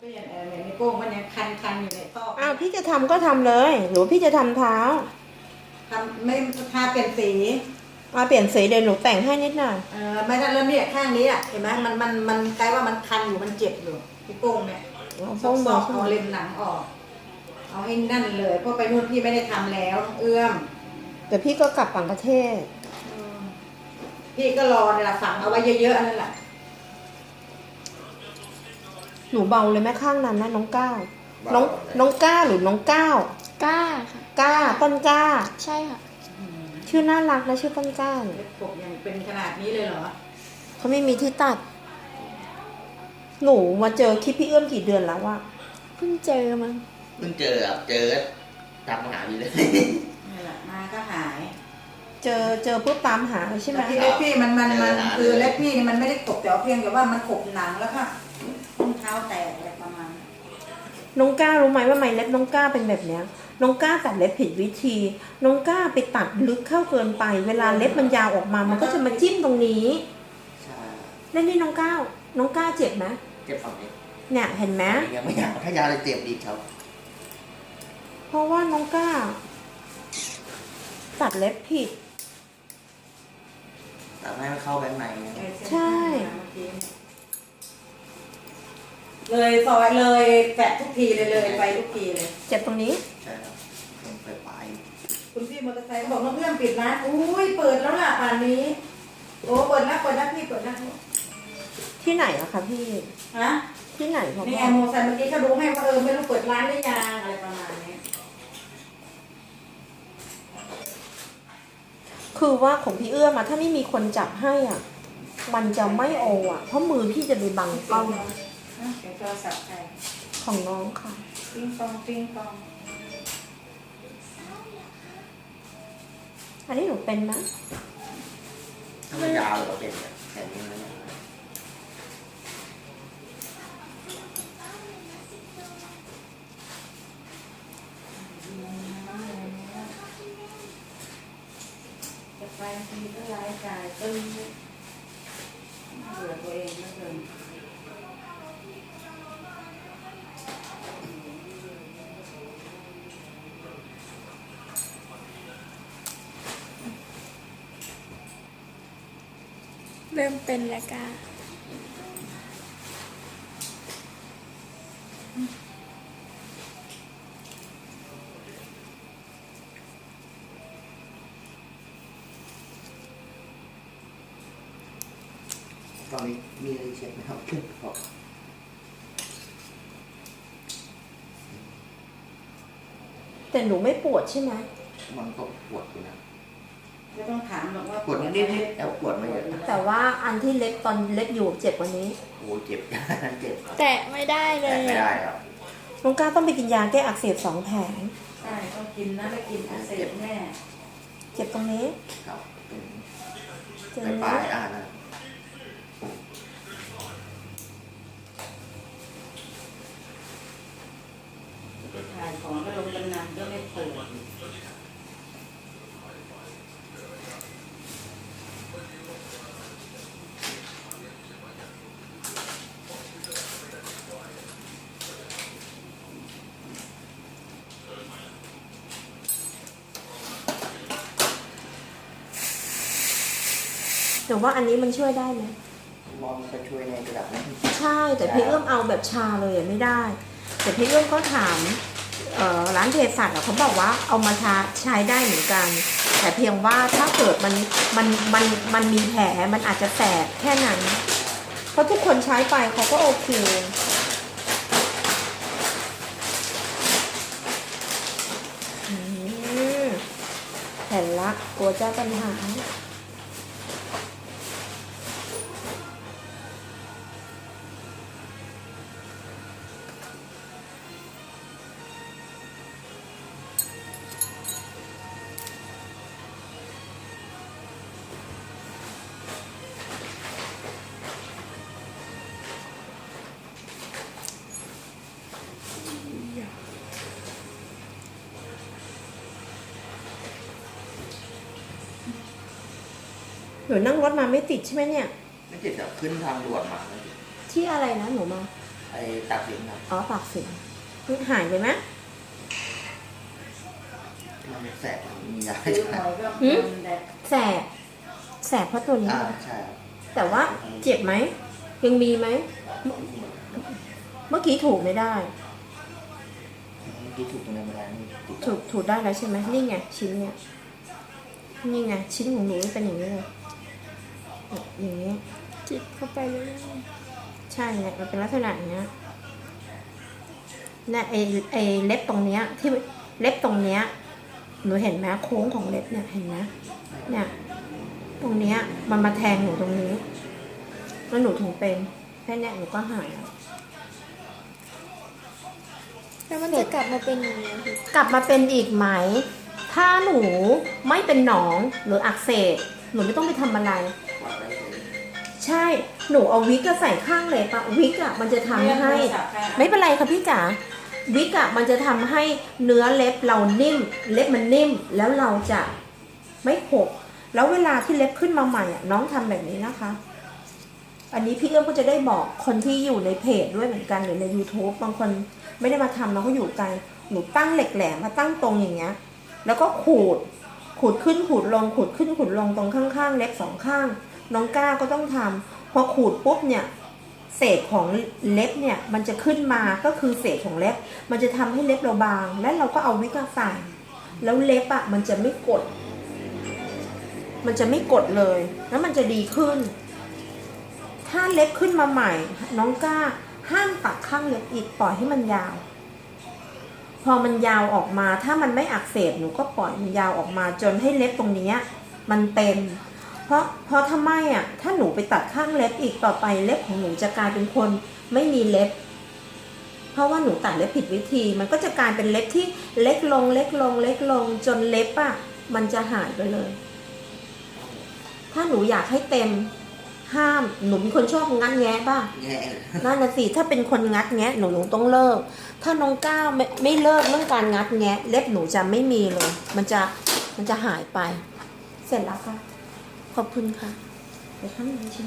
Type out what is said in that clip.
เปลี่ยนเออเนี่ยนิ้วโป้งมันยังคันคันๆอยู่ในข้ออ้าวพี่จะทำก็ทำเลย หรือว่าพี่จะทำเท้าทำไม่ทาเปลี่ยนสี มาเปลี่ยนสีเดี๋ยวหนูแต่งให้นิดหน่อยเออไม่ได้แล้วเนี่ยข้างนี้อะเห็นไหมมันมันมันกลายว่ามันคันอยู่มันเจ็บอยู่นิ้วโป้งเนี่ยเอาซโป้งอมากๆเอาเล็มหนังออก เอาให้นั่นเลยเพราะไปนู่นพี่ไม่ได้ทำแล้วเอื้อมแต่พี่ก็กลับต่างประเทศอืมพี่ก็รอเนี่ยแหละฝังเอาไว้เยอะๆอันนั่นแหละ หนูเบาเลยแม่ข้างนั้นนะน้องก้าวน้องน้องก้าหรือน้องก้าวกล้าค่ะ ก้าต้นก้า ใช่ค่ะ ชื่อน่ารักนะชื่อต้นก้าเนี่ยเล็บผมยังเป็นขนาดนี้เลยเหรอ เขาไม่มีที่ตัด หนูมาเจอคลิปพี่เอื้อมกี่เดือนแล้วอะเพิ่งเจอมั้งเพิ่งเจอครับเจอก็ตามหาอยู่เลย นี่แหละมาก็หายเจอเจอปุ๊บตามหาใช่ไหมแต่ที่เล็บพี่มันมันมันคือเล็บพี่นี่มันไม่ได้ขบแต่ว่าเพียงแต่ว่ามันขบหนังแล้วก็รองเท้าแตกอะไรประมาณนั้นน้องก้ารู้ไหมว่าไมเล็บน้องก้าเป็นแบบเนี้ยน้องก้าตัดเล็บผิดวิธี น้องก้าไปตัดลึกเข้าเกินไป เวลาเล็บมันยาวออกมา มันก็จะมาจิ้มตรงนี้ใช่แล้วนี่น้องก้าวน้องก้าเจ็บไหมเจ็บฝั่งนี้เนี่ยเห็นไหมยังไม่อยากถ้ายาเลยเจ็บอีกครับ เพราะว่าน้องก้า ตัดเล็บผิดแต่ให้มันเข้าแบงค์ในไงใช่ เลยซอยเลยแปะทุกทีเลยเลยไปทุกทีเลย เจ็บตรงนี้ ใช่ครับตรงปลายปลายคุณพี่มอเตอร์ไซค์บอกน้องเอื้อมปิดร้านอุ้ยเปิดแล้วล่ะป่านนี้ โอ้เปิดแล้วเปิดแล้วพี่เปิดแล้วที่ไหนอะคะพี่ ฮะที่ไหนพ่อนี่พ่ไงอมอเตอร์ไซค์เมื่อกี้เขาดูให้ว่าเออไม่รู้เปิดร้านหรือยังอะไรประมาณนี้คือว่าของพี่เอื้อมอะถ้าไม่มีคนจับให้อะ มันจะไม่โออะ เพราะมือพี่จะไปบังกล้อง เสียงโทรศัพท์ใครของน้องค่ะ ปิ้งปองปิ้งปองอันนี้หนูเป็นนะถ้ามันยาวเราเป็นแบบแขนนี้นะเนี่ยจะไปทีก็รายจ่ายตึ้งเบื่อตัวเองเหลือเกิน เริ่มเป็นแล้วกล้าตอนนี้มีอะไรเช็ดไหมครับขึ้นขอบแต่หนูไม่ปวดใช่ไหมมันก็ปวดอยู่นะ ไม่ต้องถามหรอกว่าปวดนิดๆแล้วปวดไม่เยอะแต่ว่าอันที่เล็บตอนเล็บอยู่เจ็บกว่านี้โอ้เจ็บเจ็บครับแตะไม่ได้เลแต่ยไม่ได้ครับน้องก้าวต้องไปกินยาแก้อักเสบสองแผงใช่ต้องกินนะไม่กินอักเสบแน่เจ็บตรงนี้ครับเป็นเจ็บปลายปลายๆอ่านะ ไปถ่ายของก็ลงกำนันก็ไม่ปวด แต่ว่าอันนี้มันช่วยได้ไหมมองจะช่วยในระดับนั้นใช่แต่พี่เอื้อมเอาแบบชาเลยอะไม่ได้ แต่พี่เอื้อมก็ถามเอ่อร้านเภสัชอะเขาบอกว่าเอามาทาใช้ได้เหมือนกัน แต่เพียงว่าถ้าเกิดมันมันมันมันมีแผลมันอาจจะแสบแค่นั้น เพราะทุกคนใช้ไปเขาก็โอเค อืมเห็นละกลัวเจ้าปัญหา หนูนั่งรถมาไม่ติดใช่ไหมเนี่ย ไม่ติดแบบขึ้นทางด่วนมานะที่อะไรนะหนูมาไอไอ้ตัดสินครับอ๋อปากสิงนี่หายเลยไหมมันแสบมียาซื้อหอยก็หืมมันแบบแสบแสบเพราะตัวนี้ อ่าเหรอใช่ครับแต่ว่าเจ็บไหมยังมีไหม เมื่อกี้ถูกไม่ได้ เมื่อกี้ถูกตรงนั้นไม่ได้นี่ติดถูกถูกได้แล้วใช่ไหมนี่ไงชิ้นเนี่ยนี่ไงชิ้นของหนูเป็นอย่างนี้เลยเนี่ย อย่างนี้จิบเข้าไปเรื่อยใช่เนี่ยมันเป็นลักษณะอย่างเนี้ยเนี่ยไอไอเล็บตรงเนี้ยที่เล็บตรงเนี้ยหนูเห็นไหมโค้งของเล็บเนี่ยเห็นไหมเนี่ย ตรงเนี้ยมันมาแทงหนูตรงนี้แล้วหนูถึงเป็นแค่เนี้ยหนูก็หายแล้วๆแล้วมันจะกลับมาเป็นอย่างนี้ยพี่กลับมาเป็นอีกไหม ถ้าหนูไม่เป็นหนองหรืออักเสบ หนูไม่ต้องไปทำอะไร ใช่ หนูเอาวิกก็ใส่ข้างเลยปะวิกอะมันจะทำให้ ไม่เป็นไรค่ะพี่จ๋าวิกอะมันจะทำให้เนื้อเล็บเรานิ่ม เล็บมันนิ่มแล้วเราจะไม่หกแล้วเวลาที่เล็บขึ้นมาใหม่อะน้องทำแบบนี้นะคะ อันนี้พี่เอื้อมก็จะได้บอกคนที่อยู่ในเพจด้วยเหมือนกันหรือใน YouTube บางคนไม่ได้มาทำแล้วเขาอยู่ไกลหนูตั้งเหล็กแหลมมาตั้งตรงอย่างเงี้ย แล้วก็ขูดขูดขึ้นขูดลงขูดขึ้นขูดลงตรงข้างๆ เล็บสองข้าง น้องก้าก็ต้องทำพอขูดปุ๊บเนี่ยเศษของเล็บเนี่ยมันจะขึ้นมาก็คือเศษของเล็บ มันจะทำให้เล็บเราบาง และเราก็เอาวิกาใส่แล้วเล็บอะ่ะมันจะไม่กด มันจะไม่กดเลย แล้วมันจะดีขึ้น ถ้าเล็บขึ้นมาใหม่ น้องก้าห้ามตัดข้างเล็บอีกปล่อยให้มันยาว พอมันยาวออกมาถ้ามันไม่อักเสบหนูก็ปล่อยมันยาวออกมาจนให้เล็บตรงนี้มันเต็ม เพราะเพราะทำไมอะถ้าหนูไปตัดข้างเล็บอีกต่อไปเล็บของหนูจะกลายเป็นคนไม่มีเล็บ เพราะว่าหนูตัดเล็บผิดวิธี มันก็จะกลายเป็นเล็บที่เล็กลงเล็กลงเล็กลงจนเล็บอะมันจะหายไปเลย ถ้าหนูอยากให้เต็มห้ามหนูเป็นคนชอบงัดแงะป่ะแย่เลยนั่นน่ะสิถ้าเป็นคนงัดแงะหนูหนูต้องเลิก ถ้าน้องก้าวไม่ไม่เลิกเรื่องการงัดแงะ เล็บหนูจะไม่มีเลย มันจะมันจะหายไป เสร็จแล้วค่ะ ขอบคุณค่ะ